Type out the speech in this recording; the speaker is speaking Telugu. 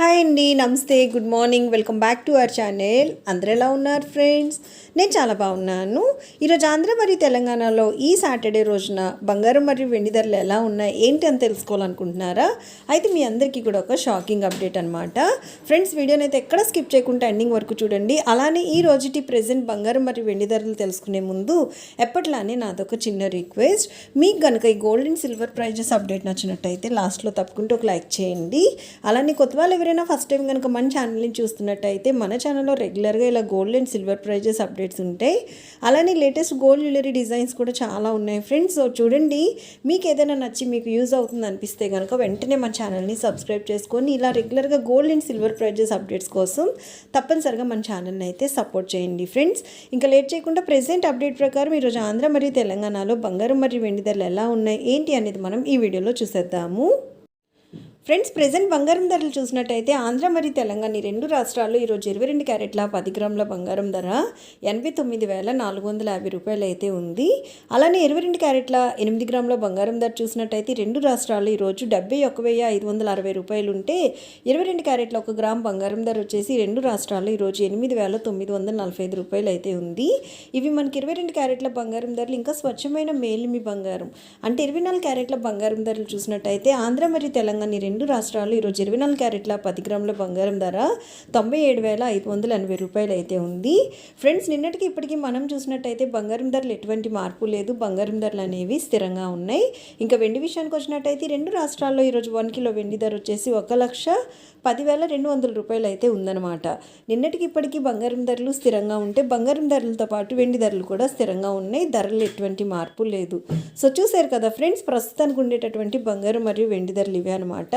హాయ్ అండి నమస్తే good morning welcome back to our channel. అందరూ ఎలా ఉన్నారు ఫ్రెండ్స్? నేను చాలా బాగున్నాను. ఈరోజు ఆంధ్ర మరియు తెలంగాణలో ఈ సాటర్డే రోజున బంగారం మరియు వెండి ధరలు ఎలా ఉన్నాయి ఏంటి అని తెలుసుకోవాలనుకుంటున్నారా? అయితే మీ అందరికీ కూడా ఒక షాకింగ్ అప్డేట్ అనమాట ఫ్రెండ్స్ వీడియోని అయితే ఎక్కడ స్కిప్ చేయకుండా ఎండింగ్ వరకు చూడండి. అలానే ఈ రోజుటి ప్రెసెంట్ బంగారం మరియు వెండి ధరలు తెలుసుకునే ముందు ఎప్పట్లానే నాదొక చిన్న రిక్వెస్ట్. మీకు కనుక ఈ gold and silver prizes update నచ్చినట్టయితే లాస్ట్లో తప్పకుండా ఒక లైక్ చేయండి. అలానే కొత్త వాళ్ళు ఎవరైనా ఫస్ట్ టైం కనుక మన ఛానల్ని చూస్తున్నట్టయితే మన ఛానల్లో రెగ్యులర్గా ఇలా gold and silver prizes updates ఉంటాయి. అలానే లేటెస్ట్ గోల్డ్ జ్యువెలరీ డిజైన్స్ కూడా చాలా ఉన్నాయి ఫ్రెండ్స్ సో చూడండి మీకు ఏదైనా నచ్చి మీకు యూజ్ అవుతుంది అనిపిస్తే కనుక వెంటనే మన ఛానల్ని సబ్స్క్రైబ్ చేసుకొని ఇలా రెగ్యులర్గా gold and silver prizes updates కోసం తప్పనిసరిగా మన ఛానల్ని అయితే సపోర్ట్ చేయండి ఫ్రెండ్స్ ఇంకా లేట్ చేయకుండా ప్రెసెంట్ అప్డేట్ ప్రకారం ఈరోజు ఆంధ్ర మరియు తెలంగాణలో బంగారం మరియు వెండి ధరలు ఎలా ఉన్నాయి? ఏంటి అనేది మనం ఈ వీడియోలో చూసేద్దాము. ఫ్రెండ్స్ ప్రెజెంట్ బంగారం ధరలు చూసినట్టయితే ఆంధ్ర మరియు తెలంగాణ ఈ రెండు రాష్ట్రాల్లో ఈరోజు ఇరవై రెండు క్యారెట్ల పది గ్రాముల బంగారం ధర ఎనభై తొమ్మిది వేల నాలుగు వందల యాభై రూపాయలు అయితే ఉంది. అలానే ఇరవై రెండు క్యారెట్ల ఎనిమిది గ్రాముల బంగారం ధర చూసినట్టయితే రెండు రాష్ట్రాల్లో ఈరోజు డెబ్బై ఒక వెయ్యి ఐదు వందల అరవై రూపాయలు ఉంటే ఇరవై రెండు క్యారెట్ల ఒక గ్రామ్ బంగారం ధర వచ్చేసి రెండు రాష్ట్రాల్లో ఈరోజు ఎనిమిది వేల తొమ్మిది వందల నలభై ఐదు రూపాయలు అయితే ఉంది. ఇవి మనకి ఇరవై రెండు క్యారెట్ల బంగారం ధరలు ఇంకా స్వచ్ఛమైన మేలిమి బంగారం. అంటే ఇరవై నాలుగు క్యారెట్ల బంగారం ధరలు చూసినట్టయితే ఆంధ్ర మరియు తెలంగాణ రెండు రెండు రాష్ట్రాలు ఈరోజు ఇరవై నాలుగు క్యారెట్ల పది గ్రాముల బంగారం ధర తొంభై ఏడు వేల ఐదు వందల ఎనభై రూపాయలు అయితే ఉంది. ఫ్రెండ్స్ నిన్నటికి ఇప్పటికీ మనం చూసినట్టయితే బంగారం ధరలు ఎటువంటి మార్పు లేదు. బంగారం ధరలు అనేవి స్థిరంగా ఉన్నాయి. ఇంకా వెండి విషయానికి వచ్చినట్టయితే రెండు రాష్ట్రాల్లో ఈరోజు వన్ కిలో వెండి ధర వచ్చేసి ఒక లక్ష పదివేల రెండు వందల రూపాయలు అయితే ఉందన్నమాట. నిన్నటికి ఇప్పటికీ బంగారం ధరలు స్థిరంగా ఉంటే బంగారం ధరలతో పాటు వెండి ధరలు కూడా స్థిరంగా ఉన్నాయి. ధరలు ఎటువంటి మార్పు లేదు. సో చూసారు కదా ఫ్రెండ్స్ ప్రస్తుతానికి ఉండేటటువంటి బంగారం మరియు వెండి ధరలు ఇవే అనమాట